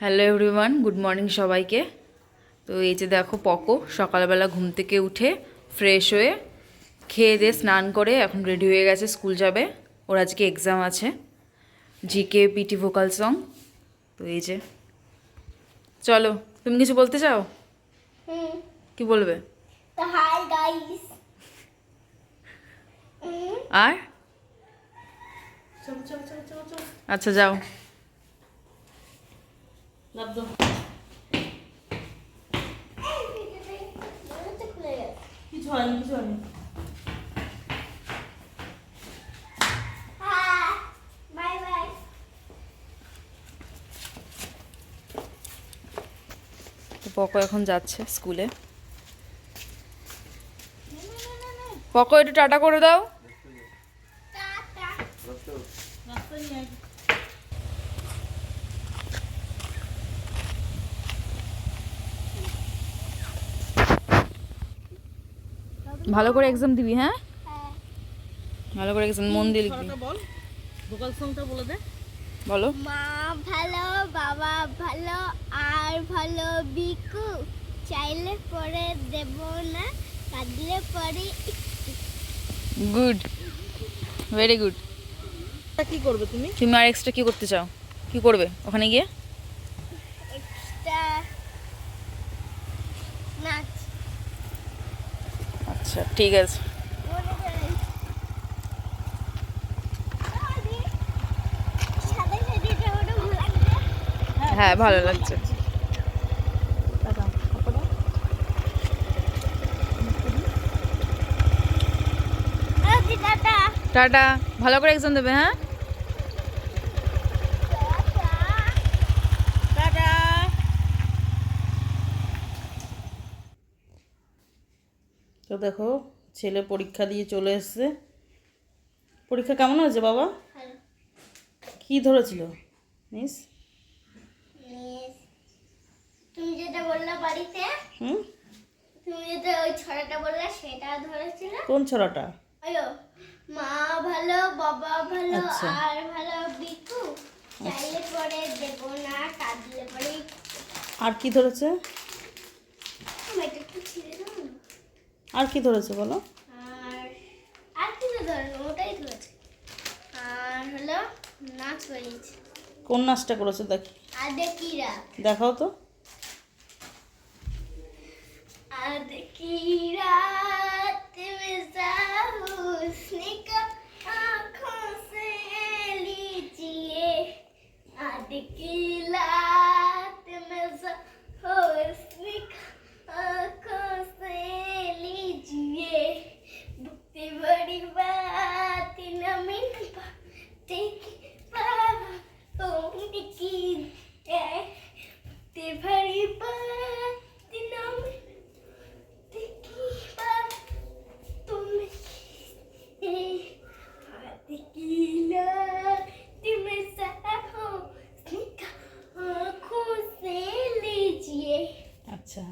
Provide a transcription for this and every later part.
Hello everyone good morning সবাইকে। তো এই যে দেখো পকো সকালবেলা ঘুম থেকে উঠে ফ্রেশ হয়ে খেয়ে দিয়ে স্নান করে এখন রেডি হয়ে গেছে স্কুল যাবে। ওর আজকে এক্সাম আছে জিকে পিটি ভোকাল সং তো এই যে চলো তুমি কিছু বলতে চাও? কি বলবে? তো হাই গাইস আর? আচ্ছা যাও। কিছু হয়নি কিছু হয়নি পকো এখন যাচ্ছে স্কুলে। পকো একটু টাটা করে দাও টাটা রাস্তায় নিয়ে আয়। ভালো করে এক্সাম দিবি হ্যাঁ? হ্যাঁ। ভালো করে এক্সাম মন দিয়ে লিখবি। ভোকাল সংটা বলে। দে। বলো। মা ভালো বাবা ভালো আর ভালো বিকু। চাইলে পরে দেব না কাঁদলে পরে গুড ভেরি গুড তা কি করবে তুমি? তুমি আর এক্সট্রা কি করতে চাও? কি করবে? ওখানে গিয়ে এক্সট্রা নাচ আচ্ছা ঠিক আছে। হ্যাঁ ভালো লাগছে। টাটা। টাটা। ভালো করে এক্সাম দেবে হ্যাঁ টাটা তো দেখো ছেলে পরীক্ষা দিয়ে চলে এসছে। পরীক্ষা কেমন হয়েছে বাবা? কি ধরেছিল মিস তুমি যেটা বললা বাড়িতে হুম? তুমি যেটা ওই ছড়াটা বললা সেটা ধরেছিল। কোন ছড়াটা? মা ভালো বাবা ভালো আচ্ছা। আর ভালো বিকু। চাইলে পরে দেব না কাঁদলে পরে আর কি ধরেছে আমার এটা একটু ছিঁড়ে দাও না। আর কি ধরেছে বলো আর আর কিছু ধরেন ওটাই ধরেছে আর হলো নাচ করিয়েছে কোন নাচটা করেছে দেখি আর দেখি রাত দেখাও তো आज की रात में हुस्न का आँखों से लीजिए आज की আচ্ছা।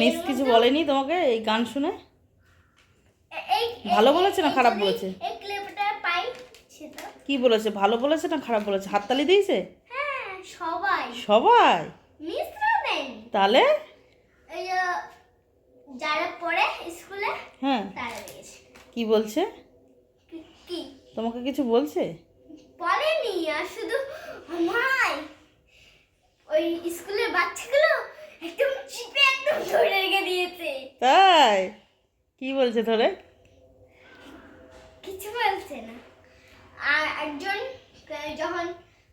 মিস কিছু বলেনি তোমাকে এই গান শুনে? ভালো বলেছে না খারাপ বলেছে? কি বলেছে? ভালো বলেছে না খারাপ বলেছে? হাততালি দিয়েছে? হ্যাঁ সবাই। সবাই? তাহলে? যারা পড়ে স্কুলে হ্যাঁ। কি বলছে? তোমাকে কিছু বলছে? বলেনি আর শুধু আমায় বাচ্চাগুলো একদম চিপে একদম ধরে রেখে দিয়েছে। তাই? কি বলছে ধরে? কিছু বলছে না। আর একজন যখন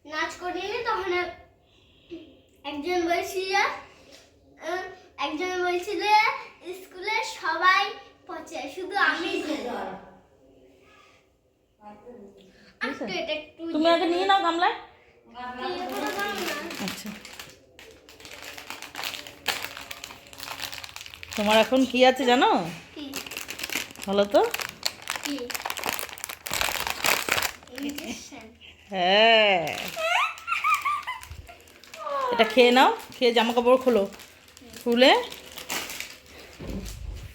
নাচ করিয়ে তখন একজন বলছিল একজন বলছিল স্কুলে সবাই পচে শুধু আমি তুমি আগে নিয়ে নাও গামলায়। আচ্ছা। তোমার এখন কি আছে জানো? বলো তো? হ্যাঁ। এটা খেয়ে নাও খেয়ে জামা কাপড় খোলো। খুলে।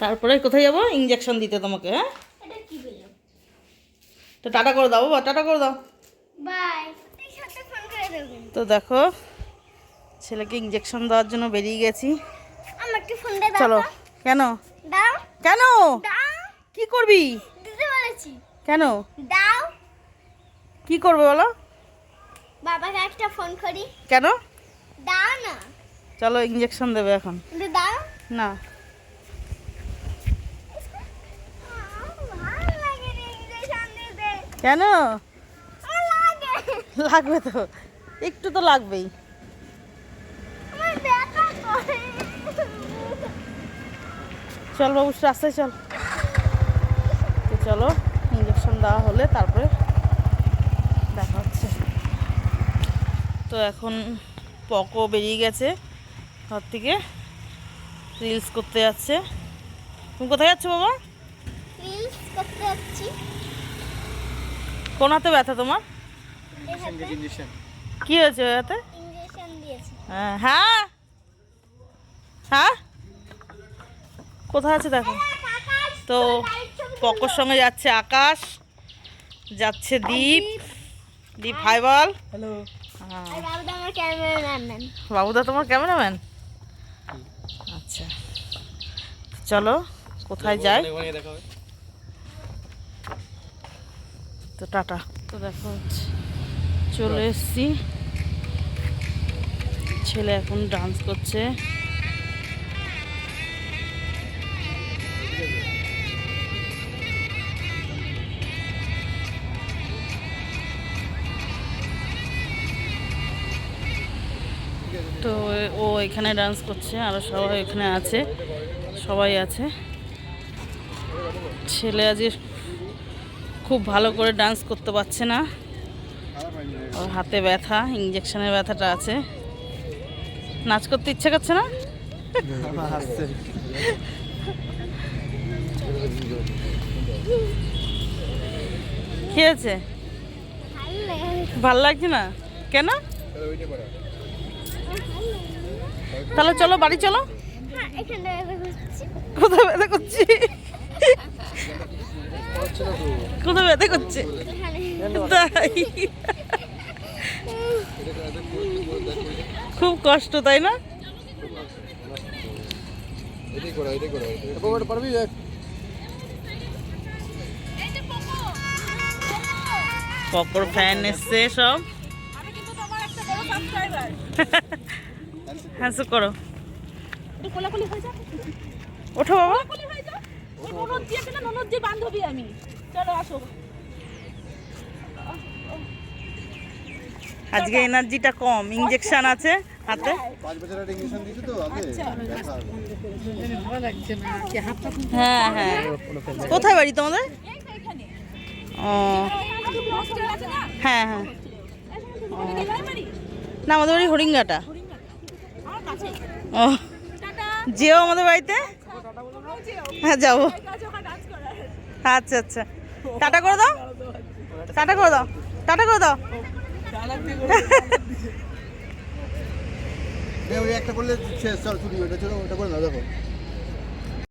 তারপরে কোথায় যাব? ইঞ্জেকশন দিতে তোমাকে হ্যাঁ? তো টাটা করে দাও বাবা টাটা করে দাও। তো দেখো ছেলেকে ইঞ্জেকশন দেওয়ার জন্য বেরিয়ে গেছি। আমাকে ফোনটা দাও চলো। কেন? দাও। কেন? দাও। কি করবি? দিতে বলেছি। কেন? দাও। কি করবে বলো? বাবাকে একটা ফোন করি। কেন? দাও না। চলো ইঞ্জেকশন দেবে এখন। দাও। না। কেন? লাগবে তো। একটু তো লাগবেই। চল বাবু রাস্তায় চল। তো চলো ইঞ্জেকশন দেওয়া হলে তারপরে দেখা হচ্ছে। তো এখন পকো বেরিয়ে গেছে ঘর থেকে। রিলস করতে যাচ্ছে। তুমি কোথায় যাচ্ছ বাবা? রিলস করতে যাচ্ছি। কোন হাতে ব্যথা তোমার? কি হয়েছে হাতে? হ্যাঁ হ্যাঁ? হ্যাঁ? কোথায় আছে দেখো? তো পকোর সঙ্গে যাচ্ছে আকাশ যাচ্ছে দীপ। দীপ। হাই বল। হ্যালো বাবুদা আমার ক্যামেরাম্যান বাবুদা তোমার ক্যামেরাম্যান আচ্ছা। চলো কোথায় যাই? তো টাটা। তো দেখো চলে এসছি। ছেলে এখন ডান্স করছে। ও এখানে ডান্স করছে আরও সবাই এখানে আছে সবাই আছে। ছেলে আজকে খুব ভালো করে ডান্স করতে পারছে না। ওর হাতে ব্যথা ইঞ্জেকশনের ব্যথাটা আছে। নাচ করতে ইচ্ছে করছে না? কি হয়েছে ভালো লাগছে না? কেন? তাহলে চলো বাড়ি চলো। হ্যাঁ কোথায় ব্যথা করছি? কোথায় ব্যথা করছে? তাই। খুব কষ্ট তাই না? পকর ফ্যান এসছে সব। বান্ধবী আমি। চলো আসো। আজকে এনার্জিটা কম। ইঞ্জেকশন আছে হাতে। তো? আগে ব্যথা হ্যাঁ হ্যাঁ। কোথায় বাড়ি তোমাদের? ও। না হ্যাঁ হ্যাঁ। না আমাদের বাড়ি হরিঙ্গাটা। ও, যেও আমাদের বাড়িতে? হ্যাঁ যাব আচ্ছা আচ্ছা। টাটা করে দাও। টাটা করে দাও। টাটা করে দাও। একটা করলে চল, ছুটি, ওটা চলো, ওটা করে না দেখো।